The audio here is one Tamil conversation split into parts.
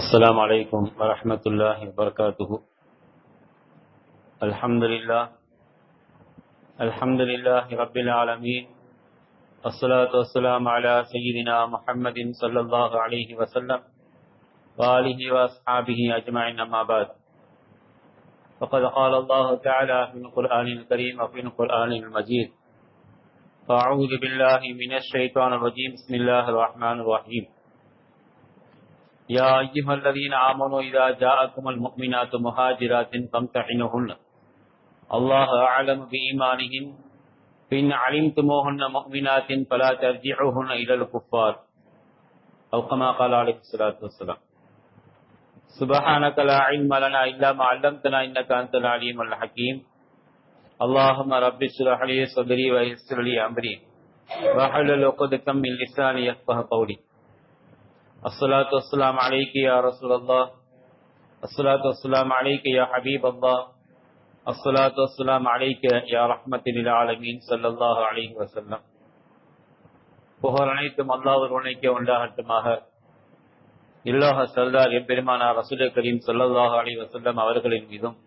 السلام عليكم ورحمة الله وبركاته. الحمد لله. الحمد لله رب العالمين. الصلاة والسلام على سيدنا محمد صلى الله عليه وسلم وآله وأصحابه أجمعين أما بعد. فقد قال الله تعالى في القرآن الكريم وفي القرآن المجيد فأعوذ بالله من الشيطان الرجيم. بسم الله الرحمن الرحيم. يا أيها الذين آمنوا إذا جاءكم المؤمنات مهاجرات فامتحنوهن. الله أعلم بإيمانهن فإن علمتموهن مؤمنات فلا ترجعوهن إلى الكفار. أو كما قال عليه الصلاة والسلام. سبحانك لا علم لنا إلا ما علمتنا إنك أنت العليم الحكيم. اللهم رب اشرح لي صدري ويسر لي أمري. واحلل عقدة من لساني يفقه قولي. الصلاة والسلام عليك يا رسول الله الصلاة والسلام عليك يا حبيب الله الصلاة والسلام عليك يا رحمة للعالمين صلى الله عليه وسلم புகழ் அனைத்தும் அல்லாஹ் ஒருவனைக்கு உண்டாகட்டுமாக இல்லாஹ சர்தார் எம்பெருமானார் ரசூல் கரீம் ஸல்லல்லாஹு அலைஹி வஸல்லம் அவர்களின் மீதும்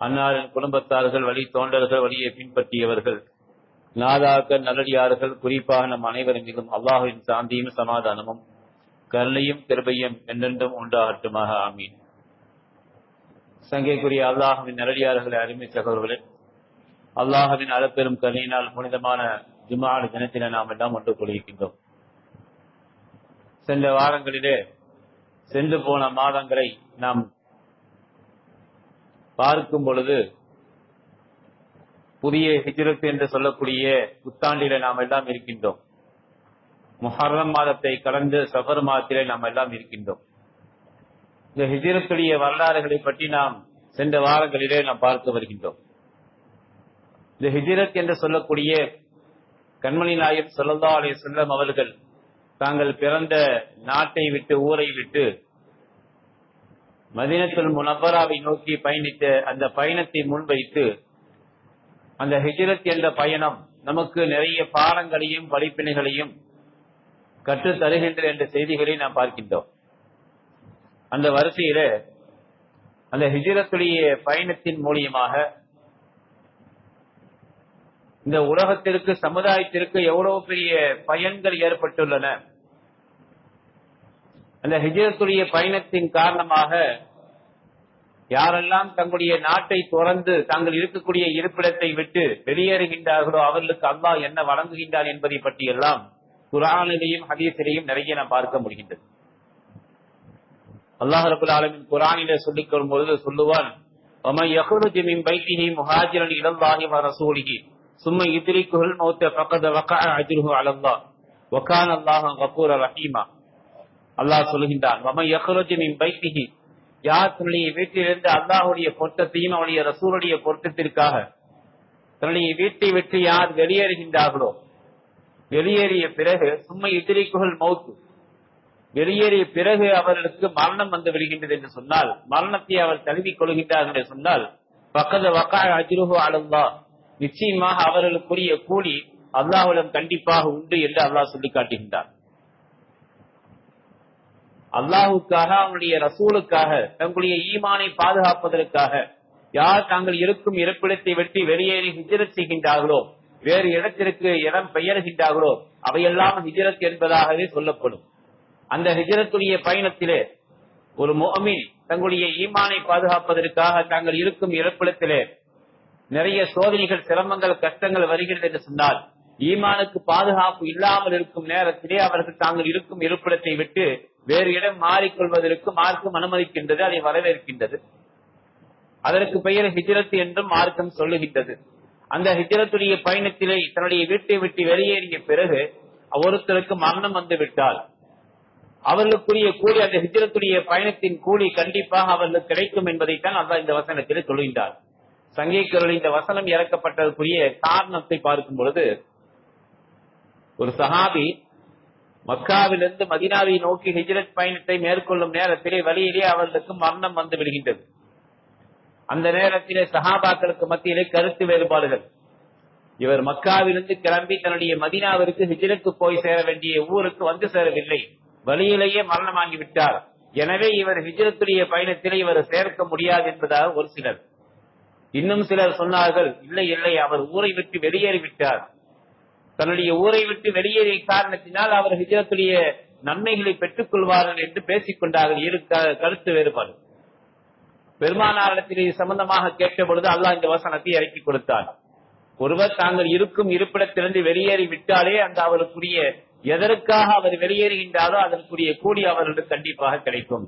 அன்னாரின் குடும்பத்தார்கள் வழி தோண்டர்கள் வழியை பின்பற்றியவர்கள் நாதாக்கள் நல்லடியார்கள் குறிப்பாக நம் அனைவரின் மீதும் அல்லாஹுவின் சாந்தியும் சமாதானமும் கருணையும் கிருபையும் என்றென்றும் உண்டாகட்டுமாக. ஆமீன். சங்கைக்குரிய அல்லாஹுவின் நல்லடியார்களை அருமை சகோதரர்களே அல்லாஹுவின் அளப்பெரும் கருணையினால் புனிதமான ஜுமாடு தினத்தில நாம் எல்லாம் ஒன்று கொள்கின்றோம். சென்ற வாரங்களிலே சென்று போன மாதங்களை நாம் பார்க்கும் பொழுது புதிய ஹிஜ்ரத் என்று சொல்லக்கூடிய புத்தாண்டிலே நாம் எல்லாம் இருக்கின்றோம். முஹர்ரம் மாதத்தை கடந்து சஃபர் மாதத்திலே நாம் எல்லாம் இருக்கின்றோம். இந்த ஹிஜிரத்துடைய வரலாறுகளை பற்றி நாம் சென்ற வாரங்களிலே நாம் பார்த்து வருகின்றோம். இந்த ஹிஜிரத் என்று சொல்லக்கூடிய கண்மணி நாயர் சொல்லல்லா அலே செல்லம் அவர்கள் தாங்கள் பிறந்த நாட்டை விட்டு ஊரை விட்டு மதினத்துல் முனவராவை நோக்கி பயணித்த அந்த பயணத்தை முன்வைத்து அந்த ஹிஜிரத் என்ற பயணம் நமக்கு நிறைய பாடங்களையும் படிப்பினைகளையும் கற்று தருகின்ற என்ற செய்திகளை நாம் பார்க்கின்றோம். அந்த வரிசையில அந்த ஹிஜரத்துடைய பயணத்தின் மூலியமாக இந்த உலகத்திற்கு சமுதாயத்திற்கு எவ்வளவு பெரிய பயன்கள் ஏற்பட்டுள்ளன. அந்த ஹிஜரத்துடைய பயணத்தின் காரணமாக யாரெல்லாம் தங்களுடைய நாட்டை துறந்து தாங்கள் இருக்கக்கூடிய இருப்பிடத்தை விட்டு வெளியேறுகின்றார்களோ அவர்களுக்கு அல்லாஹ் என்ன வழங்குகின்றார் என்பதை பற்றியெல்லாம் குரானிலையும் ஹதீஸிலையும் நிறைய நாம் பார்க்க முடிகின்றது. அல்லாஹ் ரபுல் ஆலமின் குரானில சொல்லிக் கொள்ளும் பொழுது சொல்லுவான் அல்லாஹ் சொல்லுகின்றான் யார் தன்னுடைய வீட்டிலிருந்து அல்லாஹுடைய பொருத்தத்தையும் அவருடைய ரசூலுடைய பொருத்தத்திற்காக தன்னுடைய வீட்டை விட்டு யார் வெளியேறுகின்றார்களோ வெளியேறிய பிறகு சும்மா இத்திரிக்குகள் மௌத்து. வெளியேறிய பிறகு அவர்களுக்கு மரணம் வந்து விடுகின்றது என்று சொன்னால் மரணத்தை அவர் தழுவிக் கொள்கின்றார்கள் என்று சொன்னால் பக்கத்து வக்கா அஜிருஹு அழுந்தா நிச்சயமாக அவர்களுக்குரிய கூலி அல்லாஹுடன் கண்டிப்பாக உண்டு என்று அல்லாஹ் சொல்லி காட்டுகின்றார் அல்லாஹுக்காக அவனுடைய ரசூலுக்காக தங்களுடைய ஈமானை பாதுகாப்பதற்காக யார் தாங்கள் இருக்கும் இருப்பிடத்தை வெட்டி வெளியேறி ஹிஜரத் செய்கின்றார்களோ வேறு இடத்திற்கு இடம் பெயர்கின்றார்களோ அவையெல்லாம் ஹிஜரத் என்பதாகவே சொல்லப்படும். அந்த ஹிஜரத்துடைய பயணத்திலே ஒரு மோமின் தங்களுடைய ஈமானை பாதுகாப்பதற்காக தாங்கள் இருக்கும் இருப்பிடத்திலே நிறைய சோதனைகள் சிரமங்கள் கஷ்டங்கள் வருகிறது என்று சொன்னால் ஈமானுக்கு பாதுகாப்பு இல்லாமல் இருக்கும் நேரத்திலே அவர்கள் தாங்கள் இருக்கும் இருப்பிடத்தை விட்டு வேறு இடம் மாறிக்கொள்வதற்கு மார்க்கம் அனுமதிக்கின்றது அதை வரவேற்கின்றது. அதற்கு பெயர் ஹிஜரத் என்றும் மார்க்கம் சொல்லுகின்றது. அந்த ஹிஜரத்துடைய பயணத்திலே தன்னுடைய வீட்டை விட்டு வெளியேறிய பிறகு ஒருத்தருக்கு மரணம் வந்து விட்டால் அவர்களுக்குரிய கூலி அந்த ஹிஜரத்துடைய பயணத்தின் கூலி கண்டிப்பாக அவர்களுக்கு கிடைக்கும் என்பதைத்தான் அல்லா இந்த வசனத்திலே சொல்கின்றார். சங்கீக்கருள் இந்த வசனம் இறக்கப்பட்டதற்குரிய காரணத்தை பார்க்கும் பொழுது ஒரு சஹாபி மக்காவிலிருந்து மதினாவை நோக்கி ஹிஜரத் பயணத்தை மேற்கொள்ளும் நேரத்திலே வழியிலே அவர்களுக்கு மரணம் வந்து விடுகின்றது. அந்த நேரத்திலே சஹாபாக்களுக்கு மத்தியிலே கருத்து வேறுபாடுகள். இவர் மக்காவிலிருந்து கிளம்பி தன்னுடைய மதினாவிற்கு ஹிஜிலுக்கு போய் சேர வேண்டிய ஊருக்கு வந்து சேரவில்லை. வழியிலேயே மரணமாகி விட்டார். எனவே இவர் ஹிஜ்ரத்துடைய பயணத்திலே இவர் சேர்க்க முடியாது என்பதாக ஒரு சிலர். இன்னும் சிலர் சொன்னார்கள் இல்லை இல்லை அவர் ஊரை விட்டு வெளியேறிவிட்டார். தன்னுடைய ஊரை விட்டு வெளியேறிய காரணத்தினால் அவர் ஹிஜரத்துடைய நன்மைகளை பெற்றுக் கொள்வார்கள் என்று பேசிக் கொண்டார்கள் இரு கருத்து வேறுபாடு. பெருமானாரிடத்தில் இது சம்பந்தமாக கேட்ட பொழுது அல்லாஹ் இந்த வசனத்தை இறக்கி கொடுத்தார். ஒருவர் தாங்கள் இருக்கும் இருப்பிடத்திலிருந்து வெளியேறி விட்டாலே அந்த அவருக்குரிய எதற்காக அவர் வெளியேறுகின்றாரோ அதற்குரிய கூலி அவர்களுக்கு கண்டிப்பாக கிடைக்கும்.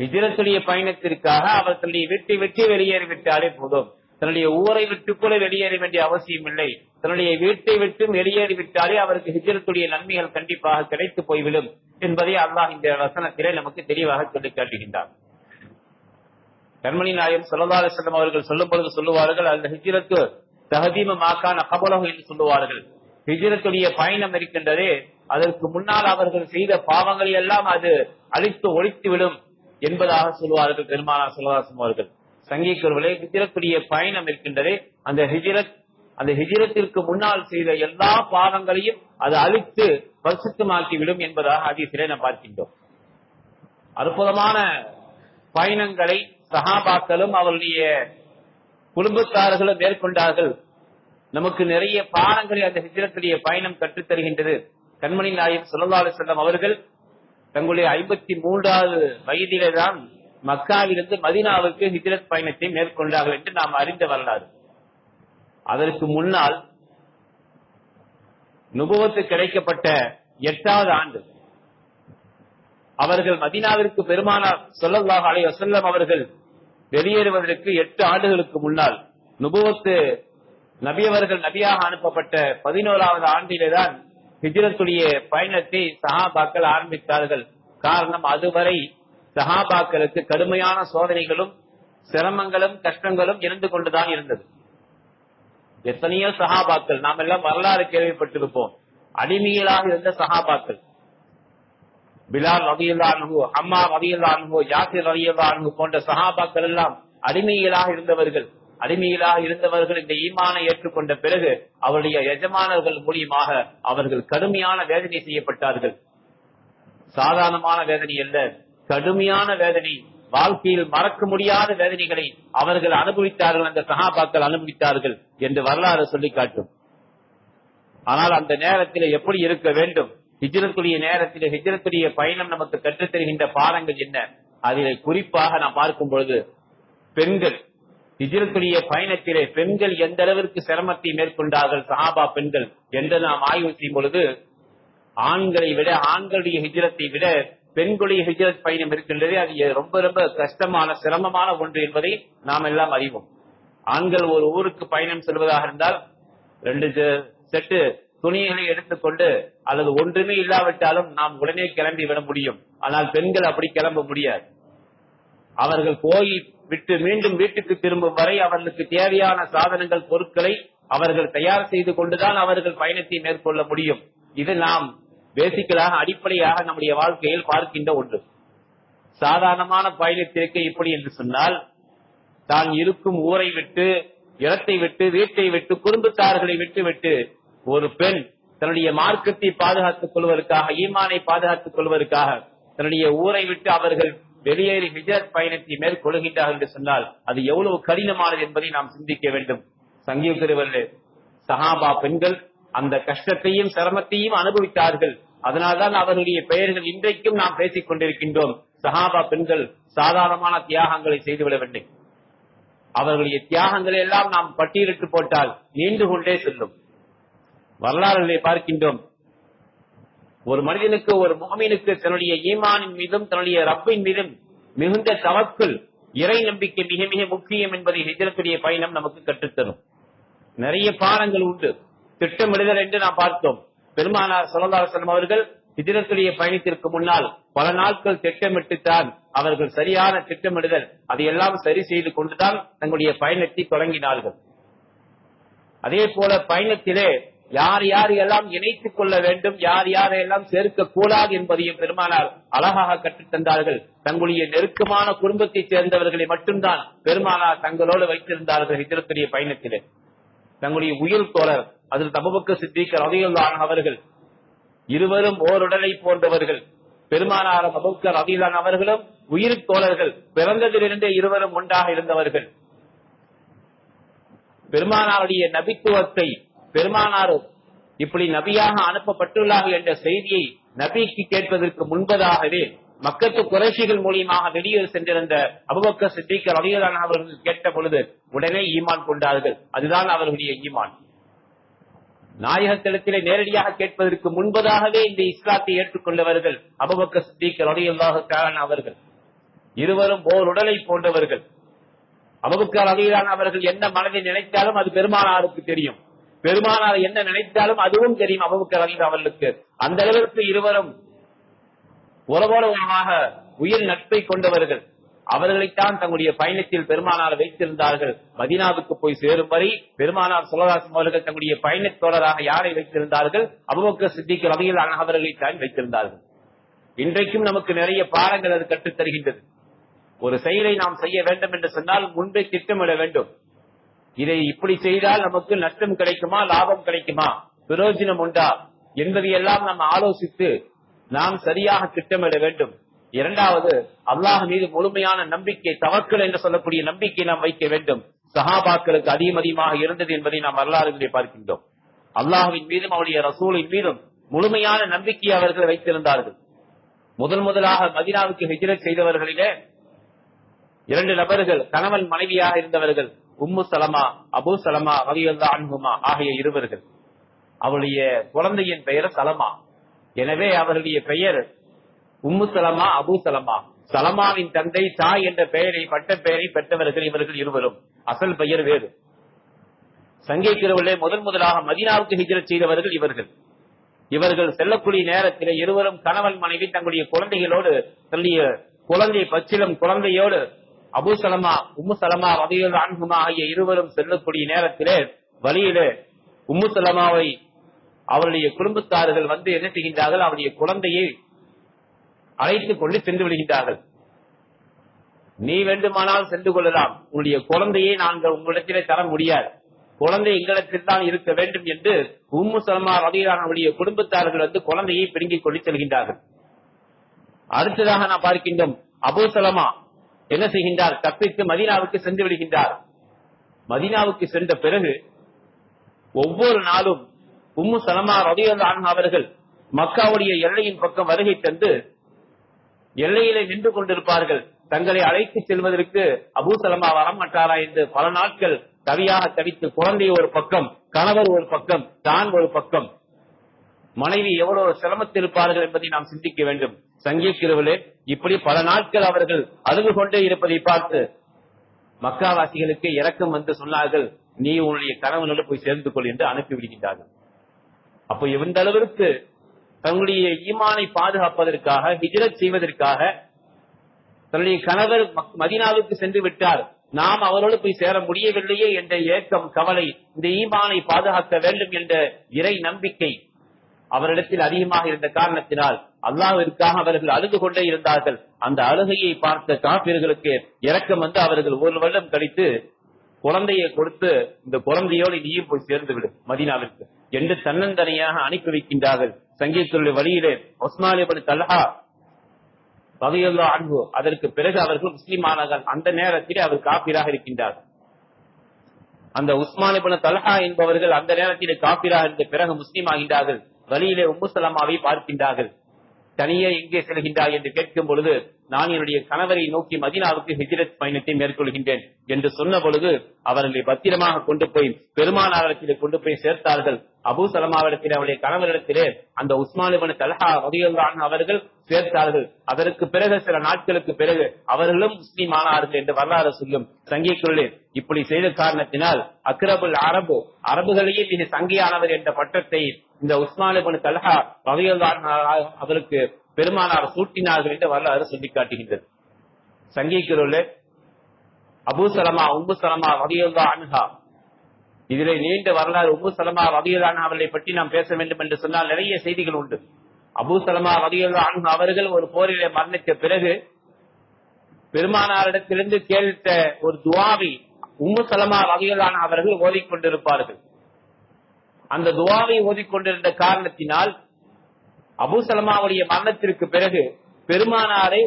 விஜயத்துடைய பயணத்திற்காக அவர் தன்னுடைய வீட்டை விட்டு வெளியேறி விட்டாலே போதும். தன்னுடைய ஊரை விட்டு கூட வெளியேற வேண்டிய அவசியம் இல்லை. தன்னுடைய வீட்டை விட்டு வெளியேறி விட்டாலே அவருக்கு ஹிஜரத்துடைய நன்மைகள் கண்டிப்பாக கிடைத்து போய்விடும் என்பதை அல்லாஹ் இந்த வசனத்திலே நமக்கு தெளிவாக சொல்லி காட்டுகின்றார் கண்மணி நாயம் சொல்லலாத செல்லும் அவர்கள் சொல்லும் பொழுது சொல்லுவார்கள் அந்த ஹிஜிரத்து தகதீம மாக்கான கபலகம் என்று சொல்லுவார்கள். ஹிஜிரத்துடைய பயணம் இருக்கின்றதே அதற்கு முன்னால் அவர்கள் செய்த பாவங்களை எல்லாம் அது அழித்து ஒழித்துவிடும் என்பதாக சொல்லுவார்கள் பெருமானா சொல்லதாசம் அவர்கள். சங்கீக்கர்களே ஹிஜிரத்துடைய பயணம் இருக்கின்றதே அந்த ஹிஜிரத் அந்த ஹிஜிரத்திற்கு முன்னால் செய்த எல்லா பாவங்களையும் அது அழித்து பரிசுத்தமாக்கிவிடும் என்பதாக அதிசிலே நாம் பார்க்கின்றோம். அற்புதமான பயணங்களை சஹாபாக்களும் அவருடைய குடும்பத்தார்களும் மேற்கொண்டார்கள். நமக்கு நிறைய பாடங்களை அந்த ஹிஜரத்துடைய பயணம் கற்றுத் தருகின்றது. கண்மணி நாயகம் சுல்லா செல்லம் அவர்கள் தங்களுடைய ஐம்பத்தி மூன்றாவது வயதிலே தான் மக்காவிலிருந்து மதீனாவுக்கு ஹிஜரத் பயணத்தை மேற்கொண்டார்கள் என்று நாம் அறிந்த வரலாறு. அதற்கு முன்னால் நுபவத்து கிடைக்கப்பட்ட எட்டாவது ஆண்டு அவர்கள் மதீனாவிற்கு பெருமானார் சொல்லல்லாஹ் அலைஹி வசல்லம் அவர்கள் வெளியேறுவதற்கு எட்டு ஆண்டுகளுக்கு முன்னால் நுபுவத்து நபியவர்கள் நபியாக அனுப்பப்பட்ட பதினோராவது ஆண்டிலேதான் ஹிஜ்ரத்துடைய பயணத்தை சஹாபாக்கள் ஆரம்பித்தார்கள். காரணம் அதுவரை சஹாபாக்களுக்கு கடுமையான சோதனைகளும் சிரமங்களும் கஷ்டங்களும் இருந்து கொண்டுதான் இருந்தது. எத்தனையோ சஹாபாக்கள் நாம் எல்லாம் வரலாறு கேள்விப்பட்டிருப்போம். அடிமைகளாக இருந்த சஹாபாக்கள் பிலால் ரவியல்லானு அம்மா ரவியல்லானு யாசிர் ரவியல்லானு போன்ற சஹாபாக்கள் எல்லாம் அடிமையிலாக இருந்தவர்கள். அடிமையிலாக இருந்தவர்கள் இந்த ஈமானை ஏற்றுக்கொண்ட பிறகு அவருடைய எஜமானர்கள் மூலியமாக அவர்கள் கடுமையான வேதனை செய்யப்பட்டார்கள். சாதாரணமான வேதனை அல்ல கடுமையான வேதனை. வாழ்க்கையில் மறக்க முடியாத வேதனைகளை அவர்கள் அனுபவித்தார்கள் அந்த சகாபாக்கள் அனுபவித்தார்கள் என்று வரலாறு சொல்லி காட்டும். ஆனால் அந்த நேரத்தில் எப்படி இருக்க வேண்டும்? ஹிஜ்ரத்துடைய நேரத்தில் ஹிஜ்ரத்துடைய பயணம் நமக்கு கற்று தருகின்ற பாடங்கள் என்ன? அதில் குறிப்பாக நாம் பார்க்கும் பொழுது பெண்கள். ஹிஜ்ரத்துடைய பயணத்திலே பெண்கள் எந்த அளவிற்கு சிரமத்தை மேற்கொண்டார்கள் சஹாபா பெண்கள் என்று நாம் ஆய்வு செய்யும் பொழுது ஆண்களை விட ஆண்களுடைய ஹிஜ்ரத்தை விட பெண்களுடைய ஹிஜ்ரத் பயணம் இருக்கின்றது அது ரொம்ப ரொம்ப கஷ்டமான சிரமமான ஒன்று என்பதை நாம் எல்லாம் அறிவோம். ஆண்கள் ஒரு ஊருக்கு பயணம் செல்வதாக இருந்தால் ரெண்டு செட்டு துணிகளை எடுத்துக்கொண்டு அல்லது ஒன்றுமே இல்லாவிட்டாலும் நாம் உடனே கிளம்பி விட முடியும். ஆனால் பெண்கள் அப்படி கிளம்ப முடியாது. அவர்கள் போய் விட்டு மீண்டும் வீட்டுக்கு திரும்பும் வரை அவர்களுக்கு தேவையான சாதனங்கள் பொருட்களை அவர்கள் தயார் செய்து கொண்டுதான் அவர்கள் பயணத்தை மேற்கொள்ள முடியும். இது நாம் பேசிக்கலாக அடிப்படையாக நம்முடைய வாழ்க்கையில் பார்க்கின்ற ஒன்று. சாதாரணமான பயணத்திற்கு இப்படி என்று சொன்னால் தான் இருக்கும் ஊரை விட்டு இடத்தை விட்டு வீட்டை விட்டு குடும்பத்தார்களை விட்டு விட்டு ஒரு பெண் தன்னுடைய மார்க்கத்தை பாதுகாத்துக் கொள்வதற்காக ஈமானை பாதுகாத்துக் கொள்வதற்காக தன்னுடைய ஊரை விட்டு அவர்கள் வெளியேறி ஹிஜரத் பயணத்தை மேற்கொள்கின்றார்கள் என்று சொன்னால் அது எவ்வளவு கடினமானது என்பதை நாம் சிந்திக்க வேண்டும். சங்கீத சஹாபா பெண்கள் அந்த கஷ்டத்தையும் சிரமத்தையும் அனுபவித்தார்கள். அதனால்தான் அவர்களுடைய பெயர்கள் இன்றைக்கும் நாம் பேசிக் கொண்டிருக்கின்றோம். சஹாபா பெண்கள் சாதாரணமான தியாகங்களை செய்துவிடவில்லை. அவர்களுடைய தியாகங்களை எல்லாம் நாம் பட்டியலிட்டு போட்டால் நீண்டு கொண்டே செல்லும். வரலாறுகளை பார்க்கின்றோம். ஒரு மனிதனுக்கு ஒரு முகமீனுக்கு தன்னுடைய ஈமானின் மீதும் தன்னுடைய ரப்பின் மீதும் மிகுந்த தவக்குள் இறை நம்பிக்கை மிக மிக முக்கியம் என்பதை ஹிஜரத்துடைய பயணம் நமக்கு கற்றுத்தரும். நிறைய பாடங்கள் உண்டு. திட்டமிடுதல் என்று நாம் பார்த்தோம். பெருமானார் சொல்லலார் அவர்கள் ஹிஜரத்துடைய பயணத்திற்கு முன்னால் பல நாட்கள் திட்டமிட்டுத்தான் அவர்கள் சரியான திட்டமிடுதல் அதையெல்லாம் சரி செய்து கொண்டுதான் தங்களுடைய பயணத்தை தொடங்கினார்கள். அதே போல பயணத்திலே யார் யார் எல்லாம் இணைத்துக் கொள்ள வேண்டும் யார் யாரையெல்லாம் சேர்க்க கூடாது என்பதையும் பெருமானார் அழகாக கற்றுத் தந்தார்கள். தங்களுடைய நெருக்கமான குடும்பத்தைச் சேர்ந்தவர்களை மட்டும்தான் பெருமானார் தங்களோடு வைத்திருந்தார்கள் ஹிஜரத்துடைய பயணத்திலே. தங்களுடைய உயிர் தோழர் அதில் தபுபக்க சித்திக்க ரவியுல்லான் அவர்கள் இருவரும் ஓருடலை போன்றவர்கள். பெருமானார் அபுக்கர் அபிலான் அவர்களும் உயிர் தோழர்கள் பிறந்ததிலிருந்தே இருவரும் ஒன்றாக இருந்தவர்கள். பெருமானாருடைய நபித்துவத்தை பெருமானார் இப்படி நபியாக அனுப்பப்பட்டுள்ளார்கள் என்ற செய்தியை நபிக்கு கேட்பதற்கு முன்பதாகவே மக்கத்து குறைசிகள் மூலியமாக வெளியே சென்றிருந்த அபுபக்க சித்திகர் ரலியல்லாஹு அவர்கள் கேட்ட பொழுது உடனே ஈமான் கொண்டார்கள். அதுதான் அவர்களுடைய ஈமான். நாயகத்திடத்திலே நேரடியாக கேட்பதற்கு முன்பதாகவே இந்த இஸ்லாத்தை ஏற்றுக்கொண்டவர்கள் அபுபக்க சித்திகர் ரலியல்லாஹு அவர்கள். இருவரும் ஓர் உடலை போன்றவர்கள். அபுபக்கர் அலியலான அவர்கள் என்ன மனதில் நினைத்தாலும் அது பெருமானாருக்கு தெரியும். பெருமானார் என்ன நினைத்தாலும் அதுவும் தெரியும் அபுபக்கர் ரலியல்லாஹு அவர்களுக்கு. அந்த அளவிற்கு இருவரும் உறவோடமாக உயிர் நட்பை கொண்டவர்கள். அவர்களைத்தான் தங்களுடைய பயணத்தில் பெருமானார் வைத்திருந்தார்கள். மதீனாவுக்கு போய் சேரும் வரை பெருமானார் சுலதாசம் அவர்கள் தங்களுடைய பயணத் தோழராக யாரை வைத்திருந்தார்கள்? அபுபக்கர் சித்திக்கு வகையில் அவர்களைத்தான் வைத்திருந்தார்கள். இன்றைக்கும் நமக்கு நிறைய பாடங்கள் அது கற்றுத் தருகின்றது. ஒரு செயலை நாம் செய்ய வேண்டும் என்று சொன்னால் முன்பே திட்டமிட வேண்டும். இதை இப்படி செய்தால் நமக்கு நஷ்டம் கிடைக்குமா லாபம் கிடைக்குமா? பிரயோஜனம் உண்டா? என்பதையெல்லாம் நாம் ஆலோசித்து நாம் சரியாக திட்டமிட வேண்டும். இரண்டாவது அல்லாஹ் மீது முழுமையான நம்பிக்கை தவக்கல் என்று சொல்லக்கூடிய நம்பிக்கை நாம் வைக்க வேண்டும். சஹாபாக்களுக்கு அதிகம் அதிகமாக இருந்தது என்பதை நாம் வரலாறுகளை பார்க்கின்றோம். அல்லாஹுவின் மீதும் அவருடைய ரசூலின் மீதும் முழுமையான நம்பிக்கை அவர்கள் வைத்திருந்தார்கள். முதல் முதலாக மதினாவுக்கு ஹிஜ்ரத் செய்தவர்களிலே இரண்டு நபர்கள் கணவன் மனைவியாக இருந்தவர்கள் உம்மு சலமா அபு சலமா ரவியல்லா அன்புமா ஆகிய இருவர்கள். அவளுடைய குழந்தையின் பெயர் சலமா. எனவே அவர்களுடைய பெயர் உம்மு சலமா அபு சலமா. சலமாவின் தந்தை சா என்ற பெயரை பட்ட பெயரை பெற்றவர்கள் இவர்கள் இருவரும். அசல் பெயர் வேறு. சங்கை கிருவிலே முதன் முதலாக மதினாவுக்கு ஹிஜரத் செய்தவர்கள் இவர்கள். இவர்கள் செல்லக்கூடிய நேரத்தில் இருவரும் கணவன் மனைவி தங்களுடைய குழந்தைகளோடு தன்னுடைய குழந்தை பச்சிலம் குழந்தையோடு அபு சலமா உம்மு சலமா ரபியுல் ஆண்குமா ஆகிய இருவரும் செல்லக்கூடிய நேரத்திலே வழியிலே உம்மு சலமாவை அவருடைய குடும்பத்தார்கள் வந்து என்ன செய்கின்றார்கள்? அவருடைய குழந்தையை அழைத்துக் கொண்டு சென்று விடுகின்றார்கள். நீ வேண்டுமானால் சென்று கொள்ளலாம். உன்னுடைய குழந்தையை நாங்கள் உங்களிடத்திலே தர முடியாது. குழந்தை எங்களிடத்தில் தான் இருக்க வேண்டும் என்று உம்மு சலமா ரதியானுடைய குடும்பத்தார்கள் வந்து குழந்தையை பிடுங்கிக் கொண்டு செல்கின்றார்கள். அடுத்ததாக நான் பார்க்கின்றோம் அபு சலமா என்ன செய்கின்றார்? தப்பித்து மதீனாவுக்கு சென்று விடுகின்றார். மதீனாவுக்கு சென்ற பிறகு ஒவ்வொரு நாளும் உம்மு சலமா ரதியல்லான் அவர்கள் மக்காவுடைய எல்லையின் பக்கம் வருகை தந்து எல்லையிலே நின்று கொண்டிருப்பார்கள். தங்களை அழைத்து செல்வதற்கு அபூ சலமா வரமாட்டாரா என்று பல நாட்கள் தவியாக தவித்து குழந்தை ஒரு பக்கம் கணவர் ஒரு பக்கம் தான் ஒரு பக்கம். மனைவி எவ்வளவு சிரமத்திருப்பார்கள் என்பதை நாம் சிந்திக்க வேண்டும். சங்கிக்கிறவர்களே இப்படி பல நாட்கள் அவர்கள் அழுது கொண்டே இருப்பதை பார்த்து மக்காவாசிகளுக்கு இறக்கம் வந்து சொன்னார்கள் நீ உன்னுடைய கணவனோடு போய் சேர்ந்து கொள் என்று அனுப்பி விடுகின்றார்கள். அப்போ எந்த அளவிற்கு தங்களுடைய ஈமானை பாதுகாப்பதற்காக ஹிஜரத் செய்வதற்காக தன்னுடைய கணவர் மக்- மதீனாவுக்கு சென்று விட்டார் நாம் அவரோடு போய் சேர முடியவில்லையே என்ற ஏக்கம் கவலை இந்த ஈமானை பாதுகாக்க வேண்டும் என்ற இறை நம்பிக்கை அவரிடத்தில் அதிகமாக இருந்த காரணத்தினால் அல்லாவிற்காக அவர்கள் அழுது கொண்டே இருந்தார்கள். அந்த அழுகையை பார்த்த காப்பீர்களுக்கு இறக்கம் வந்து அவர்கள் ஒரு வருடம் கழித்து குழந்தையை கொடுத்து இந்த குழந்தையோடு நீயும் போய் சேர்ந்து விடு என்று தன்னந்தனியாக அனுப்பி வைக்கின்றார்கள். சங்கீதத்துடைய வழியிலே ஒஸ்மானிபன் தல்ஹா வகையுள்ள அன்பு அதற்கு பிறகு அவர்கள் முஸ்லிமானார்கள் அந்த நேரத்திலே அவர் காப்பீராக இருக்கின்றார். அந்த உஸ்மான் தலஹா தல்ஹா என்பவர்கள் அந்த நேரத்திலே காப்பீராக இருந்த பிறகு முஸ்லீம் ஆகின்றார்கள். வழியிலே உம்மு சலமாவை பார்க்கின்றார்கள். தனியே எங்கே செல்கின்றாய் என்று கேட்கும் பொழுது நான் என்னுடைய கணவரை நோக்கி மதினாவுக்கு ஹிஜ்ரத் பயணத்தை மேற்கொள்கின்றேன் என்று சொன்ன பொழுது அவர்களை பத்திரமாக கொண்டு போய் பெருமானாரிடத்திலே கொண்டு போய் சேர்த்தார்கள். அபு சலமாவிடத்திலே அவருடைய கணவரிடத்திலே அந்த உஸ்மானிபன் தலஹா ரலியல்லாஹு அவர்கள் சேர்த்தார்கள். அதற்கு பிறகு சில நாட்களுக்கு பிறகு அவர்களும் முஸ்லீம் ஆனார்கள் என்று வரலாறு சொல்லும். சங்கிக்குள்ளே இப்படி செய்த காரணத்தினால் அக்ரபுல் அரபு அரபுகளையே இனி சங்கியானவர் என்ற பட்டத்தை இந்த உஸ்மானிபன் தலஹா ரலியல்லாஹு அவருக்கு பெருமானார் சூட்டினார்கள் என்று வரலாறு சொல்லி காட்டுகின்றது அபு சலமா உம்மு சலமா ரலியல்லாஹு அன்ஹா. இதிலே நீண்ட வரலாறு உம்மு சலமா ரதியல்லான் அவர்களை பற்றி நாம் பேச வேண்டும் என்று சொன்னால் நிறைய செய்திகள் உண்டு. அபு சலமா ரதியல்லான் அவர்கள் ஒரு போரிலே மரணித்த பிறகு பெருமானாரிடத்திலிருந்து கேட்ட ஒரு துவாவி உம்மு சலமா ரதியல்லான் அவர்கள் ஓதிக்கொண்டிருப்பார்கள். அந்த துவாவை ஓதிக்கொண்டிருந்த காரணத்தினால் அபூ சலமாவுடைய மரணத்திற்கு பிறகு பெருமானாரை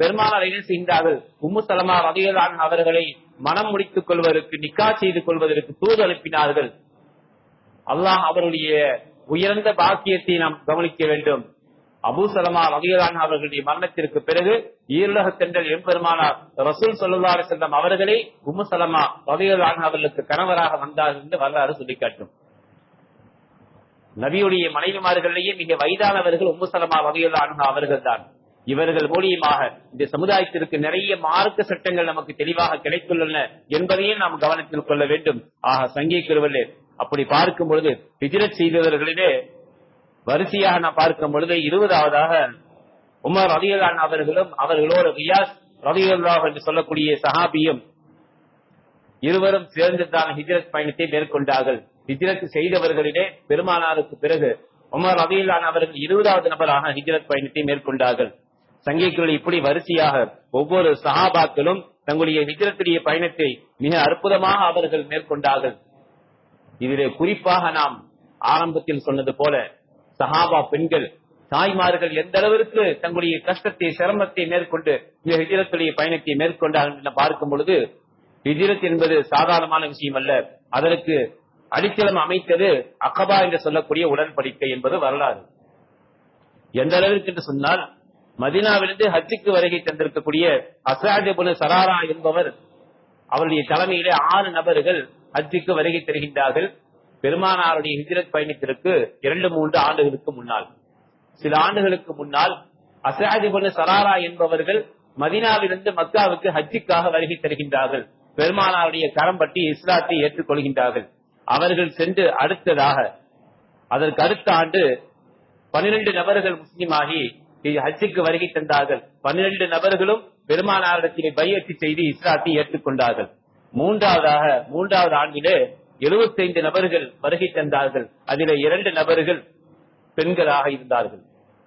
பெருமானார் என்ன செய்கின்றார்கள்? உம்மு சலமா வகையிலான அவர்களை மனம் முடித்துக் கொள்வதற்கு நிக்கா செய்து கொள்வதற்கு தூது அனுப்பினார்கள். அல்லாஹ் அவருடைய உயர்ந்த பாக்கியத்தை நாம் கவனிக்க வேண்டும். அபு சலமா வகையிலான அவர்களுடைய மரணத்திற்கு பிறகு ஈரலக தென்றல் எம்பெருமானார் ரசூல் சொல்லுவார் செல்லம் அவர்களே உம்மு சலமா வகையிலான அவர்களுக்கு கணவராக வந்தார் என்று வரலாறு சொல்லிக்காட்டும் நபியுடைய மனைவிமார்களிலேயே மிக வயதானவர்கள் உம்முசலமா வகையுள்ள அவர்கள் தான் இவர்கள் மூலியமாக இந்த சமுதாயத்திற்கு நிறைய மார்க்க சட்டங்கள் நமக்கு தெளிவாக கிடைத்துள்ளன என்பதையும் நாம் கவனத்தில் கொள்ள வேண்டும். ஆக சங்கிக்கிறவர்களே அப்படி பார்க்கும் பொழுது ஹிஜ்ரத் செய்தவர்களிலே வரிசையாக நான் பார்க்கும் பொழுது இருபதாவதாக உமர் ரதியலான் அவர்களும் அவர்களோடு ரியாஸ் ரதியுல்லாஹ் என்று சொல்லக்கூடிய சஹாபியும் இருவரும் சேர்ந்துதான் ஹிஜ்ரத் பயணத்தை மேற்கொண்டார்கள். ஹிஜ்ரத் செய்தவர்களிலே பெருமானாருக்கு பிறகு உமர் ரதியிலான் அவர்கள் இருபதாவது நபராக ஹிஜ்ரத் பயணத்தை மேற்கொண்டார்கள். சங்கிக்குள் இப்படி வரிசையாக ஒவ்வொரு சஹாபாக்களும் தங்களுடைய ஹிஜ்ரத்துடைய பயணத்தை மிக அற்புதமாக அவர்கள் மேற்கொண்டார்கள். இதிலே குறிப்பாக நாம் ஆரம்பத்தில் சொன்னது போல சஹாபா பெண்கள் தாய்மார்கள் எந்த அளவிற்கு தங்களுடைய கஷ்டத்தை சிரமத்தை மேற்கொண்டு இந்த ஹிஜரத்துடைய பயணத்தை மேற்கொண்டார்கள் என்று பார்க்கும் பொழுது ஹிஜரத் என்பது சாதாரணமான விஷயம் அல்ல. அதற்கு அடித்தளம் அமைத்தது அகபா என்று சொல்லக்கூடிய உடன்படிக்கை என்பது வரலாறு. எந்த அளவிற்கு என்று சொன்னால் மதினாவிலிருந்து ஹஜ்ஜுக்கு வருகை தந்திருக்கக்கூடிய அசாஜபுல் சராரா என்பவர் அவருடைய தலைமையிலே ஆறு நபர்கள் ஹஜ்ஜுக்கு வருகை தருகின்றார்கள். பெருமானாருடைய ஹிஜ்ரத் பயணத்திற்கு இரண்டு மூன்று ஆண்டுகளுக்கு முன்னால். சில ஆண்டுகளுக்கு முன்னால் அசாஜிபுல் சராரா என்பவர்கள் மதினாவிலிருந்து மக்காவுக்கு ஹஜ்ஜிக்காக வருகை தருகின்றார்கள். பெருமானாருடைய கரம் பற்றி இஸ்லாத்தை ஏற்றுக்கொள்கின்றார்கள். அவர்கள் சென்று அடுத்ததாக அதற்கு அடுத்த ஆண்டு பனிரெண்டு நபர்கள் முஸ்லீமாகி ஹஜ்ஜுக்கு வருகை தந்தார்கள். பன்னிரண்டு நபர்களும் பெருமானாரிடத்திலே பையத்து செய்து இஸ்லாத்தை ஏற்றுக்கொண்டார்கள். மூன்றாவதாக மூன்றாவது ஆண்டிலே 75 நபர்கள் வருகை தந்தார்கள். அதிலே இரண்டு நபர்கள் பெண்களாக இருந்தார்கள்.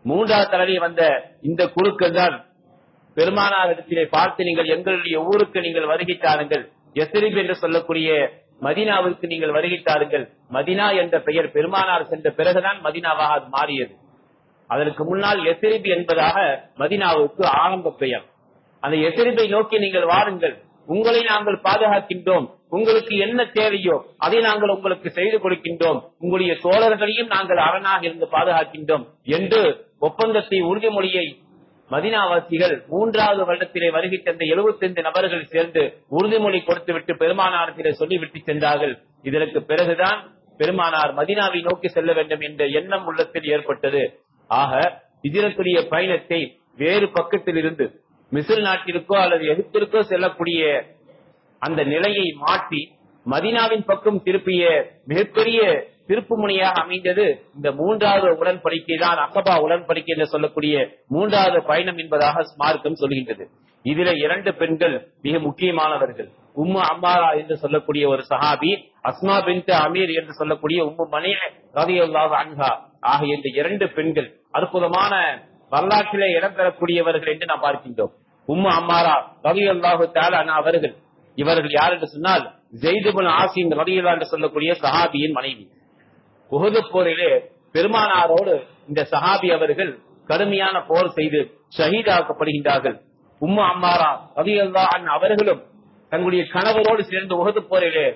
மூன்றாவது தடவை வந்த இந்த குழுக்கள் தான் பெருமானாரிடத்திலே பார்த்து நீங்கள் எங்களுடைய ஊருக்கு நீங்கள் வருகை தாருங்கள். எஸ்ரிப் என்று சொல்லக்கூடிய மதினாவிற்கு நீங்கள் வருகை தாருங்கள். மதினா என்ற பெயர் பெருமானார் சென்ற பிறகுதான் மதினாவாக அது மாறியது. அதற்கு முன்னால் எசிரிபி என்பதாக மதினாவுக்கு ஆரம்ப பெயர். அந்த எசிரிபை நோக்கி நீங்கள் வாருங்கள். உங்களை நாங்கள் பாதுகாக்கின்றோம். உங்களுக்கு என்ன தேவையோ அதை நாங்கள் உங்களுக்கு செய்து கொடுக்கின்றோம். உங்களுடைய சோழர்களையும் நாங்கள் அரணாக இருந்து பாதுகாக்கின்றோம் என்று ஒப்பந்தத்தை உறுதிமொழியை மதினாவாசிகள் மூன்றாவது வருடத்திலே வருகை தந்த 75 நபர்கள் சேர்ந்து உறுதிமொழி கொடுத்துவிட்டு பெருமானாரத்திலே சொல்லிவிட்டு சென்றார்கள். இதற்கு பிறகுதான் பெருமானார் மதினாவை நோக்கி செல்ல வேண்டும் என்ற எண்ணம் உள்ளத்தில் ஏற்பட்டது. ஆக இதற்குரிய பயணத்தை வேறு பக்கத்தில் இருந்து மிசில் நாட்டிற்கோ அல்லது எகிப்திற்கோ செல்லக்கூடிய அந்த நிலையை மாற்றி மதினாவின் பக்கம் திருப்பிய மிகப்பெரிய திருப்பு முனையாக அமைந்தது. இந்த மூன்றாவது உடன்படிக்கை தான் அக்கபா உடன்படிக்கை என்று சொல்லக்கூடிய மூன்றாவது பயணம் என்பதாக ஸ்மார்க்கம் சொல்கின்றது. இதுல இரண்டு பெண்கள் மிக முக்கியமானவர்கள். உம்மு அம்மாரா என்று சொல்லக்கூடிய ஒரு சஹாபி அஸ்மா பின் அமீர் என்று சொல்லக்கூடிய உம்மு மணி ரதியுல்லாஹ் அன்ஹா. ஆகிய இந்த இரண்டு பெண்கள் அற்புதமான வரலாற்றிலே இடம்பெறக்கூடியவர்கள் என்று நாம் பார்க்கின்றோம். உம்மு அம்மாரா ரதியுல்லாஹு தாலா அவர்கள். இவர்கள் யார் என்று சொன்னால் ஜெய்துபுன் ஆசின் ரதியுல்லா என்று சொல்லக்கூடிய சஹாபியின் மனைவி. உகது போரிலே பெருமானாரோடு இந்த சஹாபி அவர்கள் கடுமையான போர் செய்து ஷஹீதாக்கப்படுகின்றார்கள். உம்மு அம்மாரா ரதியுல்லா அவர்களும் தங்களுடைய கணவரோடு சேர்ந்து உகது போரிலே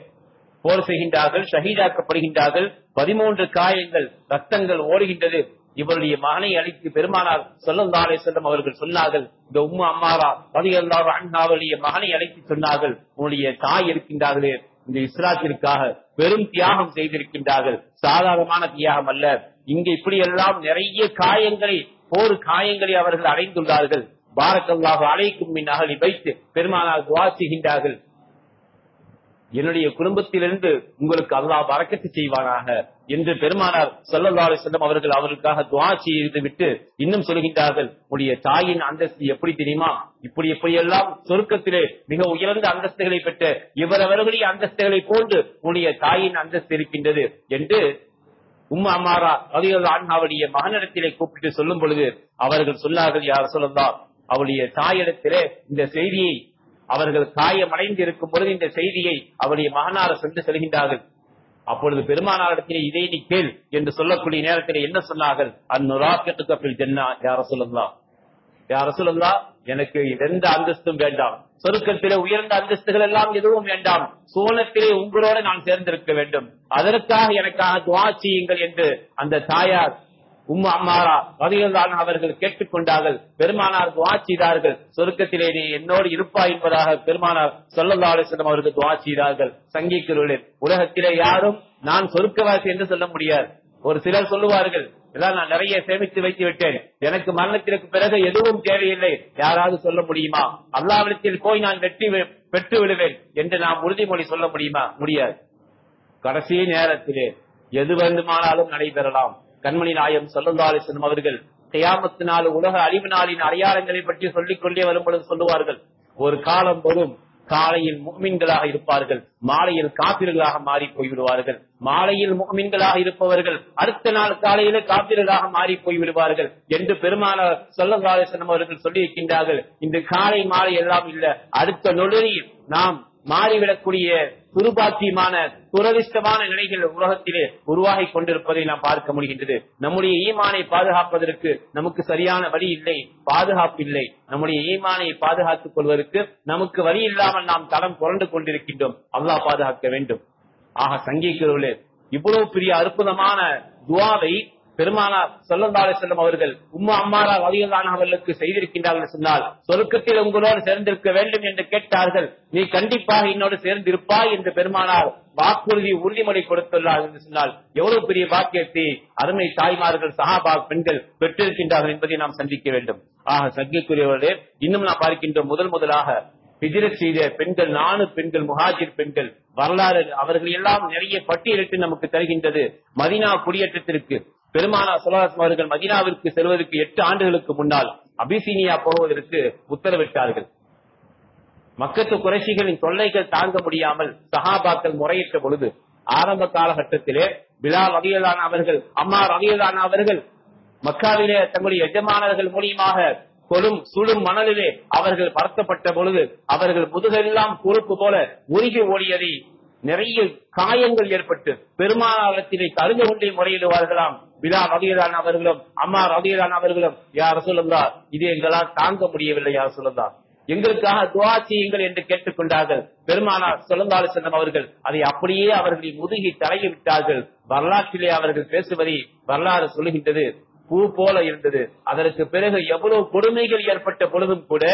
போர் செய்கின்றார்கள் ஷஹீதாக்கப்படுகின்றார்கள். பதிமூன்று காயங்கள் ரத்தங்கள் ஓடுகின்றது. இவருடைய மகனை அழைத்து பெருமானார் சொல்லந்தாலே செல்லும் அவர்கள் சொன்னார்கள் இந்த உம்மு அம்மாரா அண்ணா அண்ணாவுடைய மகனை அழைத்து சொன்னார்கள் உன்னுடைய தாய் இருக்கின்றார்களே. இந்த இஸ்லாத்திற்காக பெரும் தியாகம் செய்திருக்கின்றார்கள். சாதாரணமான தியாகம் அல்ல. இங்கு இப்படியெல்லாம் நிறைய காயங்களை போர் காயங்களை அவர்கள் அடைந்துள்ளார்கள். பாரக்கல்லாக அழைக்கும் மின் அகலி வைத்து பெருமானால் துவாசுகின்றார்கள் என்னுடைய குடும்பத்திலிருந்து உங்களுக்கு அல்லாஹ் வரக்கத்து செய்வானாக. என்று பெருமானார் சொல்லல்லாறு செல்லும் அவர்கள் அவர்களுக்காக துவா செய்து விட்டு இன்னும் சொல்கின்றார்கள் உடைய தாயின் அந்தஸ்து எப்படி தெரியுமா? இப்படி இப்படியெல்லாம் சொருக்கத்திலே மிக உயர்ந்த அந்தஸ்துகளை பெற்ற இவரவர்களுடைய அந்தஸ்துகளை போன்று உடைய தாயின் அந்தஸ்து இருக்கின்றது என்று உம்மா அம்மாரா ரலியல்லாஹு அன்ஹா மகனிடத்திலே கூப்பிட்டு சொல்லும் பொழுது அவர்கள் சொன்னார்கள் யார் சொல்லலாம் அவளுடைய தாயிடத்திலே இந்த செய்தியை அவர்கள் காயமடைந்து இருக்கும் பொழுது இந்த செய்தியை அவருடைய மகனார சென்று செல்கின்றார்கள். அப்பொழுது பெருமானாரிடத்திலே இதை நீ கேள் என்று சொல்லக்கூடிய நேரத்தில் என்ன சொன்னார்கள்? அந்நுராக்கத்துக்கு ஜென்னா யார சொல்லுங்களா யார சொல்லுங்களா எனக்கு எந்த அந்தஸ்தும் வேண்டாம். சொருக்கத்திலே உயர்ந்த அந்தஸ்துகள் எல்லாம் எதுவும் வேண்டாம். சோழத்திலே உங்களோட நான் சேர்ந்திருக்க வேண்டும். அதற்காக எனக்காக துவா செய்யுங்கள் என்று அந்த தாயார் உம்மா அம்மாரா ரதியல்லான் அவர்கள் கேட்டுக்கொண்டார்கள். பெருமானார் துவா செய்தார்கள். சொருக்கத்திலே நீ என்னோடு இருப்பா என்பதாக பெருமானார் சொல்லல்லா அலிஸ்லம் அவர்கள் துவா செய்தார்கள். சங்கிக்கிறேன் உலகத்திலே யாரும் நான் சொருக்கவாசி என்று சொல்ல முடியாது. ஒரு சிலர் சொல்லுவார்கள் இதெல்லாம் நான் நிறைய சேமித்து வைத்து விட்டேன். எனக்கு மரணத்திற்கு பிறகு எதுவும் தேவையில்லை. யாராவது சொல்ல முடியுமா? அல்லாவிடத்தில் போய் நான் வெற்றி வி- பெற்று விடுவேன் என்று நாம் உறுதிமொழி சொல்ல முடியுமா? முடியாது. கடைசி நேரத்திலே எது வேண்டுமானாலும் நடைபெறலாம். கண்மணி நாயம் சொல்லுந்தாலிசனம் அவர்கள் கியாமத்து நாள் உலக அழிவு நாளின் அடையாளங்களை பற்றி சொல்லிக் கொண்டே வரும்பொழுது சொல்லுவார்கள் ஒரு காலம் வரும் காலையில் முகமீன்களாக இருப்பார்கள் மாலையில் காப்பீர்களாக மாறி போய்விடுவார்கள் மாலையில் முகமீன்களாக இருப்பவர்கள் அடுத்த நாள் காலையில காப்பீர்களாக மாறி போய்விடுவார்கள் என்று பெருமான சொல்லந்தாலிசனம் அவர்கள் சொல்லி இருக்கின்றார்கள் இந்த காலை மாலை எல்லாம் இல்ல அடுத்த நொடியில் நாம் மாறிவிடக்கூடிய துருபாக்கியமான துரதிஷ்டமான நிலைகள் உலகத்திலே உருவாகி கொண்டிருப்பதை நாம் பார்க்க முடிகின்றது. நம்முடைய ஈமானை பாதுகாப்பதற்கு நமக்கு சரியான வழி இல்லை பாதுகாப்பு இல்லை. நம்முடைய ஈமானை பாதுகாத்துக் கொள்வதற்கு நமக்கு வழி இல்லாமல் நாம் தளம் புரண்டு கொண்டிருக்கின்றோம். அல்லாஹ் பாதுகாக்க வேண்டும். ஆக சங்கிக்கிறவர்களே இவ்வளவு பெரிய அற்புதமான துவாவை பெருமானார் சொல்லந்தாலே செல்லும் அவர்கள் உம்மா அம்மாரா வலியலான அவர்களுக்கு செய்திருக்கின்றார்கள் சொன்னால் சொருக்கத்தில் உங்களோடு சேர்ந்திருக்க வேண்டும் என்று கேட்டார்கள். நீ கண்டிப்பாக என்னோடு சேர்ந்திருப்பாய் என்று பெருமானார் வாக்குறுதி உறுதிமொழி கொடுத்துள்ளார் என்று சொன்னால் எவ்வளவு பெரிய பாக்கியத்தை அருமை தாய்மார்கள் சஹாபா பெண்கள் பெற்றிருக்கின்றார்கள் என்பதை நாம் சந்திக்க வேண்டும். ஆக சங்கிக்குரியவர்களே இன்னும் நாம் பார்க்கின்றோம் முதல் முதலாக ஹிஜ்ரத் செய்த பெண்கள் நானு பெண்கள் முஹாஜிர் பெண்கள் வரலாறு அவர்கள் எல்லாம் நிறைய பட்டியலிட்டு நமக்கு தருகின்றது. மதினா குடியேற்றத்திற்கு பெருமானா சுல்லாசம் அவர்கள் மதினாவிற்கு செல்வதற்கு எட்டு ஆண்டுகளுக்கு முன்னால் அபிசீனியா போவதற்கு உத்தரவிட்டார்கள். மக்கத்து குறைசிகளின் தொல்லைகள் தாங்க முடியாமல் சஹாபாக்கள் முறையிட்ட பொழுது ஆரம்ப காலகட்டத்திலே பிலால் ரவியலான அவர்கள் அம்மா ரவியலான அவர்கள் மக்காவிலே தங்களுடைய எஜமானர்கள் மூலியமாக கொடும் சுடும் மணலிலே அவர்கள் பறக்கப்பட்ட பொழுது அவர்கள் முதுகெல்லாம் பொறுப்பு போல உருகி ஓடியதை நிறைய காயங்கள் ஏற்பட்டு பெருமாளத்திலே கருங்க கொண்டே முறையிடுவார்களாம். விழா ரவியலான அவர்களும் அம்மா ரவியலான அவர்களும் யார் சொல்லுங்களா இது எங்களால் தாங்க முடியவில்லை யார் சொல்லுங்களா எங்களுக்காக துவா செய்யுங்கள் என்று கேட்டுக்கொண்டார்கள். பெருமானார் சொல்லந்தாலு செல்லம் அவர்கள் அதை அப்படியே அவர்களின் முதுகி தலையை விட்டார்கள் வரலாற்றிலே அவர்கள் பேசுவதை வரலாறு சொல்லுகின்றது. பூ போல இருந்தது. அதற்கு பிறகு எவ்வளவு கொடுமைகள் ஏற்பட்ட பொழுதும் கூட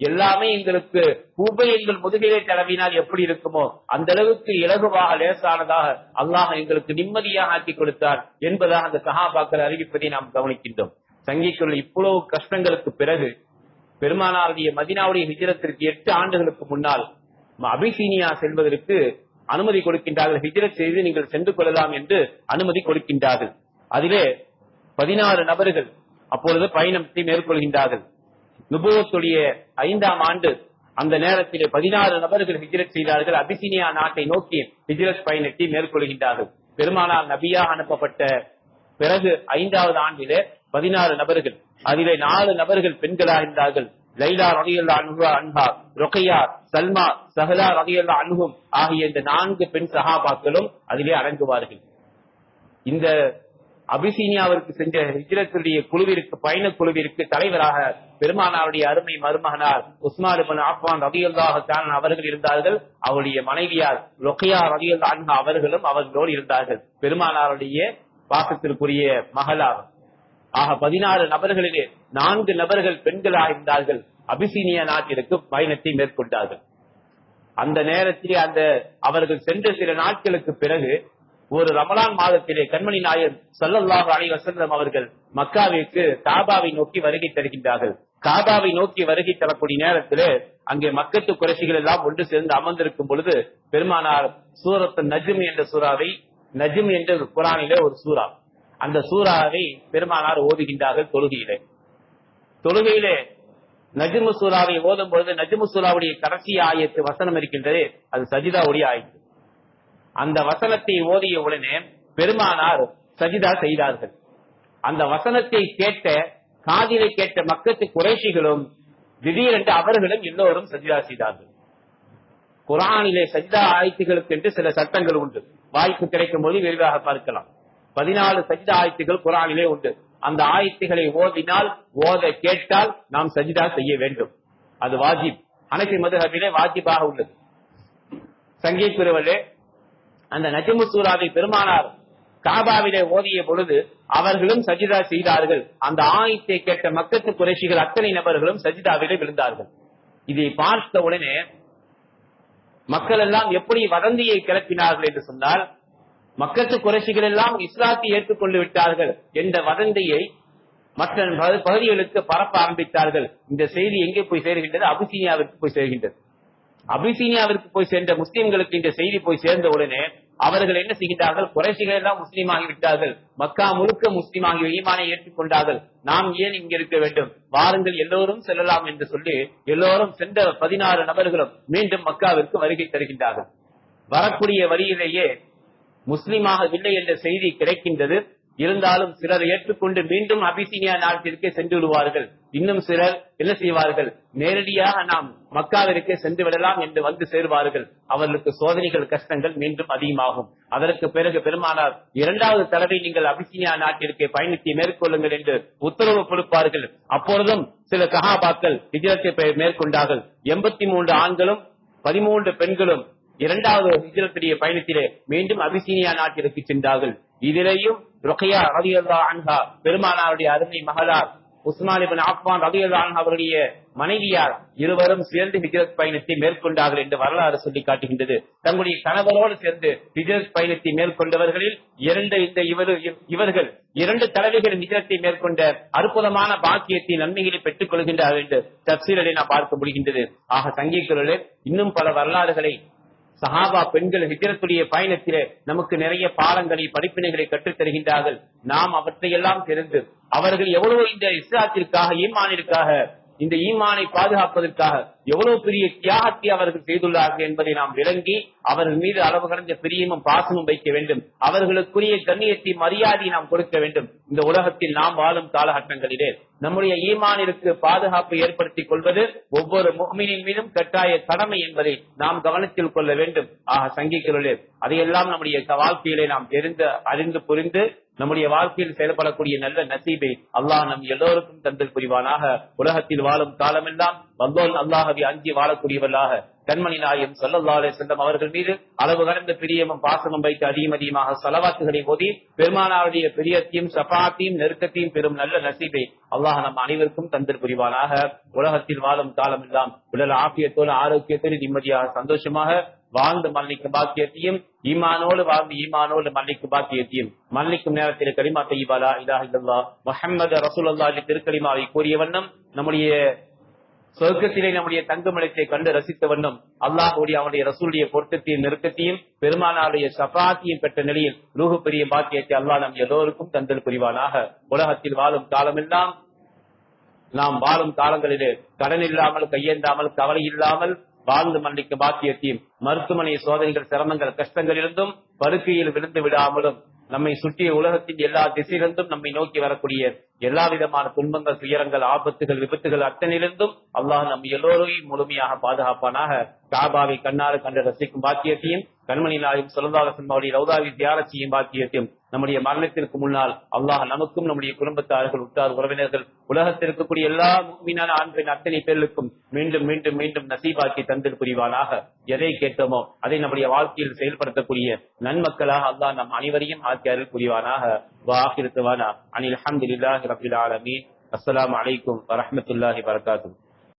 எல்லாமே எங்களுக்கு பூபை எங்கள் முதுகிலே தடவினால் எப்படி இருக்குமோ அந்த அளவுக்கு இலகுவாக லேசானதாக அல்லாஹ் எங்களுக்கு நிம்மதியாக ஆக்கி கொடுத்தார் என்பதாக அந்த சகாபாக்கள் அறிவிப்பதை நாம் கவனிக்கின்றோம். சங்கிக்குள்ள இவ்வளவு கஷ்டங்களுக்கு பிறகு பெருமானாருடைய மதினாவுடைய ஹிஜரத்திற்கு எட்டு ஆண்டுகளுக்கு முன்னால் அபிசீனியா செல்வதற்கு அனுமதி கொடுக்கின்றார்கள். ஹிஜரத் செய்து நீங்கள் சென்று கொள்ளலாம் என்று அனுமதி கொடுக்கின்றார்கள். அதிலே பதினாறு நபர்கள் அப்பொழுது பயணத்தை மேற்கொள்கின்றார்கள். நுபுவத்துடைய ஐந்தாம் ஆண்டு அந்த நேரத்தில் பதினாறு நபர்கள் ஹிஜரத் செய்தார்கள். அபிசினியா நாட்டை நோக்கி ஹிஜரத் பயணத்தை மேற்கொள்கின்றார்கள். பெருமானார் நபியாக அனுப்பப்பட்ட பிறகு ஐந்தாவது ஆண்டிலே பதினாறு நபர்கள் அதிலே நாலு நபர்கள் பெண்களாக இருந்தார்கள். லைலா ரதியல்லா அனுகா அன்ஹா ரொக்கையா சல்மா சஹலா ரதியல்லா அனுகும் ஆகிய இந்த நான்கு பெண் சகாபாக்களும் அதிலே அடங்குவார்கள். இந்த அபிசீனியாவிற்கு சென்ற ஹிஜ்ரத்துடைய குழுவிற்கு பயண குழுவிற்கு தலைவராக பெருமானாருடைய அருமை மருமகனார் உஸ்மான் ஆப்வான் ரவியல்லாக தான் அவர்கள் இருந்தார்கள். அவருடைய மனைவியார் லொக்கையா ரதியல்லா அவர்களும் அவர்களோடு இருந்தார்கள். பெருமானாருடைய பாசத்திற்குரிய மகளார். ஆக பதினாறு நபர்களிலே நான்கு நபர்கள் பெண்களாக இருந்தார்கள். அபிசீனிய நாட்டிற்கு பயணத்தை மேற்கொண்டார்கள். அந்த நேரத்திலே அந்த அவர்கள் சென்ற சில நாட்களுக்கு பிறகு ஒரு ரமலான் மாதத்திலே கண்மணி நாயர் சல்லல்லாஹு அலி வஸல்லம் அவர்கள் மக்காவிற்கு காபாவை நோக்கி வருகை தருகின்றார்கள். காபாவை நோக்கி வருகை தரக்கூடிய நேரத்திலே அங்கே மக்கத்து குறைசிகள் எல்லாம் ஒன்று சேர்ந்து அமர்ந்திருக்கும் பொழுது பெருமானார் சூரத்து நஜும் என்ற சூறாவை நஜும் என்ற குரானிலே ஒரு சூறா. அந்த சூறாவை பெருமானார் ஓதுகின்றார்கள் தொழுகையிலே. தொழுகையிலே நஜிமு சூறாவை ஓதும் பொழுது நஜிமு சூறாவுடைய கடைசி ஆயத்து வசனம் இருக்கின்றது அது சஜிதாவுடைய ஆயத்து. அந்த வசனத்தை ஓதிய உடனே பெருமானார் சஜிதா செய்தார்கள். அந்த வசனத்தை கேட்ட காதிலை கேட்ட மக்கத்து குறைஷிகளும் திடீரென்று அவர்களும் எல்லோரும் சஜிதா செய்தார்கள். குரானிலே சஜிதா ஆயத்துகளுக்கு என்று சில சட்டங்கள் உண்டு. வாய்ப்பு கிடைக்கும் போது விரிவாக பார்க்கலாம். பதினாலு சஜிதா ஆயத்துகள் குரானிலே உண்டு. அந்த ஆயத்துகளை ஓதினால் ஓத கேட்டால் நாம் சஜிதா செய்ய வேண்டும். அது வாஜிப். அனைத்து மதுஹபிலே வாஜிபாக உள்ளது. சங்கீத் அந்த நஜமு சூராவை பெருமானார் காபாவிலே ஓதிய பொழுது அவர்களும் சஜிதா செய்தார்கள். அந்த ஆயத்தை கேட்ட மக்கத்து குறைஷிகள் அத்தனை நபர்களும் சஜிதாவிலே விழுந்தார்கள். இதை பார்த்த உடனே மக்கள் எல்லாம் எப்படி வதந்தியை கிளப்பினார்கள் என்று சொன்னால் மக்கத்து குறைஷிகள் எல்லாம் இஸ்லாத்தை ஏற்றுக்கொண்டு விட்டார்கள் என்ற வதந்தியை மற்ற பகுதிகளுக்கு பரப்ப ஆரம்பித்தார்கள். இந்த செய்தி எங்கே போய் சேர்கின்றது? அபிசீனியாவிற்கு போய் சேர்கின்றது. அபிசீனியாவிற்கு போய் சேர்ந்த முஸ்லிம்களுக்கு இந்த செய்தி போய் சேர்ந்த உடனே அவர்கள் என்ன செய்கின்றார்கள்? குறைசிகள் எல்லாம் முஸ்லீம் ஆகிவிட்டார்கள் மக்கா முழுக்க முஸ்லீம் ஆகிய ஈமானை ஏற்றுக்கொண்டார்கள் நாம் ஏன் இங்க இருக்க வேண்டும்? வாருங்கள் எல்லோரும் செல்லலாம் என்று சொல்லி எல்லோரும் சென்ற பதினாறு நபர்களும் மீண்டும் மக்காவிற்கு வருகை தருகின்றார்கள். வரக்கூடிய வழியிலேயே முஸ்லீமாகவில்லை என்ற செய்தி கிடைக்கின்றது. இருந்தாலும் சிலர் ஏற்றுக்கொண்டு மீண்டும் அபிசீனியா நாட்டிற்கே சென்று விடுவார்கள். இன்னும் சிலர் என்ன செய்வார்கள்? நேரடியாக நாம் மக்காவிற்கே சென்று விடலாம் என்று வந்து சேருவார்கள். அவர்களுக்கு சோதனைகள் கஷ்டங்கள் மீண்டும் அதிகமாகும். அதற்கு பிறகு பெருமானார் இரண்டாவது தடவை நீங்கள் அபிசீனியா நாட்டிற்கு பயணித்து மேற்கொள்ளுங்கள் என்று உத்தரவு கொடுப்பார்கள். அப்பொழுதும் சில கஹாபாக்கள் விஜயத்தை மேற்கொண்டார்கள். எண்பத்தி மூன்று ஆண்களும் பதிமூன்று பெண்களும் இரண்டாவது ஹிஜரத்துடைய பயணத்திலே மீண்டும் அபிசீனியா நாட்டிற்கு சென்றார்கள். இதிலேயும் ருக்கையா ரதியல்லா அன்ஹா பெருமானாருடைய அருமை மகளார் உஸ்மான் இபின் ஆப்வான் அன்ஹா அவருடைய மனைவியார் இருவரும் சேர்ந்து ஹிஜரத் பயணத்தை மேற்கொண்டார்கள் என்று வரலாறு சொல்லி காட்டுகின்றது. தங்களுடைய கணவரோடு சேர்ந்து ஹிஜரத் பயணத்தை மேற்கொண்டவர்களில் இரண்டு இந்த இவர்கள் இரண்டு தலைவர்கள் ஹிஜரத்தை மேற்கொண்ட அற்புதமான பாக்கியத்தை நன்மைகளை பெற்றுக் கொள்கின்றார்கள் என்று தப்சீரலை நாம் பார்க்க முடிகின்றது. ஆக சங்கீக்குரலே இன்னும் பல வரலாறுகளை சஹாபா பெண்கள் ஹிஜரத்துடைய பயணத்திலே நமக்கு நிறைய பாடங்களை படிப்பினைகளை கற்றுத் தருகின்றார்கள். நாம் அவற்றையெல்லாம் தெரிந்து அவர்கள் எவ்வளவு இந்த இஸ்லாத்திற்காக ஈமானிற்காக இந்த ஈமானை பாதுகாப்பதற்காக எவ்வளவு பெரிய தியாகத்தை அவர்கள் செய்துள்ளார்கள் என்பதை நாம் விளங்கி அவர்கள் மீது அளவு கடந்த பிரியமும் பாசமும் வைக்க வேண்டும். அவர்களுக்குரிய கண்ணியத்தை மரியாதை நாம் கொடுக்க வேண்டும். இந்த உலகத்தில் நாம் வாழும் காலகட்டங்களிலே நம்முடைய ஈமானிற்கு பாதுகாப்பு ஏற்படுத்திக் கொள்வது ஒவ்வொரு முகமீனின் மீதும் கட்டாய கடமை என்பதை நாம் கவனத்தில் கொள்ள வேண்டும். ஆக சங்கிக்கிறே அதையெல்லாம் நம்முடைய வாழ்க்கையிலே நாம் தெரிந்து அறிந்து புரிந்து நம்முடைய வாழ்க்கையில் செயல்படக்கூடிய நல்ல நசீபை அல்லாஹ் நம் எல்லோருக்கும் தந்தல் புரிவானாக. உலகத்தில் வாழும் காலமெல்லாம் வல்லோல் அல்லாஹவி அஞ்சி வாழக்கூடியவர்களாக கண்மணி நாயம் சல்லல்லாலே செல்லம் அவர்கள் மீது அளவு கடந்த பிரியமும் பாசமும் வைத்து அதிகம் அதிகமாக போதி ஓதி பெருமானாருடைய பிரியத்தையும் சபாத்தையும் நெருக்கத்தையும் பெறும் நல்ல நசீபை அல்லாஹ் நம் அனைவருக்கும் தந்தல் புரிவானாக. உலகத்தில் வாழும் காலமெல்லாம் உடல் ஆப்பியத்தோடு ஆரோக்கியத்தோடு நிம்மதியாக சந்தோஷமாக வாழ்ந்து மல்லிக்கு பாக்கியத்தையும் ஈமானோடு வாழ்ந்து ஈமானோடு மல்லிக்கு பாக்கியத்தையும். மன்னிக்கும் நேரத்தில் கரிமா தையிபாலா இலாஹ இல்லல்லா முஹம்மது ரசூலுல்லாஹி அலி திருக்கலிமாவை கூறிய வண்ணம் நம்முடைய சொர்க்கத்திலே நம்முடைய தங்குமிடத்தை கண்டு ரசித்த வண்ணம் அல்லாஹுடைய அவனுடைய ரசூலுடைய பொருத்தத்தையும் நெருக்கத்தையும் பெருமானாருடைய சபாத்தியும் பெற்ற நிலையில் ரூஹு பெரிய பாக்கியத்தை அல்லாஹ் நம் எல்லோருக்கும் தந்தல் புரிவானாக. உலகத்தில் வாழும் காலமெல்லாம் நாம் வாழும் காலங்களிலே கடன் இல்லாமல் கையேந்தாமல் கவலை இல்லாமல் வாழ்ந்து மன்னிக்கும் பாக்கியத்தையும் மருத்துவமனை சோதனைகள் சிரமங்கள் கஷ்டங்களிலிருந்தும் படுக்கையில் விழுந்து விடாமலும் நம்மை சுற்றிய உலகத்தின் எல்லா திசையிலிருந்தும் நம்மை நோக்கி வரக்கூடிய எல்லா விதமான துன்பங்கள் துயரங்கள் ஆபத்துகள் விபத்துகள் அத்தனையிலிருந்தும் அல்லாஹ் நம் எல்லோரையும் முழுமையாக பாதுகாப்பானாக. காபாவை கண்ணாறு கண்டு ரசிக்கும் பாக்கியத்தையும் கண்மணி நாயும் சொல்லதாக அவருடைய ரவுதாவி தியானம் செய்யும் பாக்கியத்தையும் நம்முடைய மரணத்திற்கு முன்னால் அல்லாஹ் நமக்கும் நம்முடைய குடும்பத்தார்கள் உற்றார் உறவினர்கள் உலகத்தில் இருக்கக்கூடிய எல்லா மீனான ஆண்களின் அத்தனை பேர்களுக்கும் மீண்டும் மீண்டும் மீண்டும் நசீபாக்கி தந்தில் புரிவானாக. எதை கேட்டோமோ அதை நம்முடைய வாழ்க்கையில் செயல்படுத்தக்கூடிய நன்மக்களாக அல்லாஹ் நம் அனைவரையும் ஆக்கியாரில் புரிவானாக. வாஹிருத்துவானா அனில் அஹமதுல்லாஹி ரபில் ஆலமீன். அஸ்லாம் அலைக்கும் வரமத்துல்லாஹி வரகாத்துஹு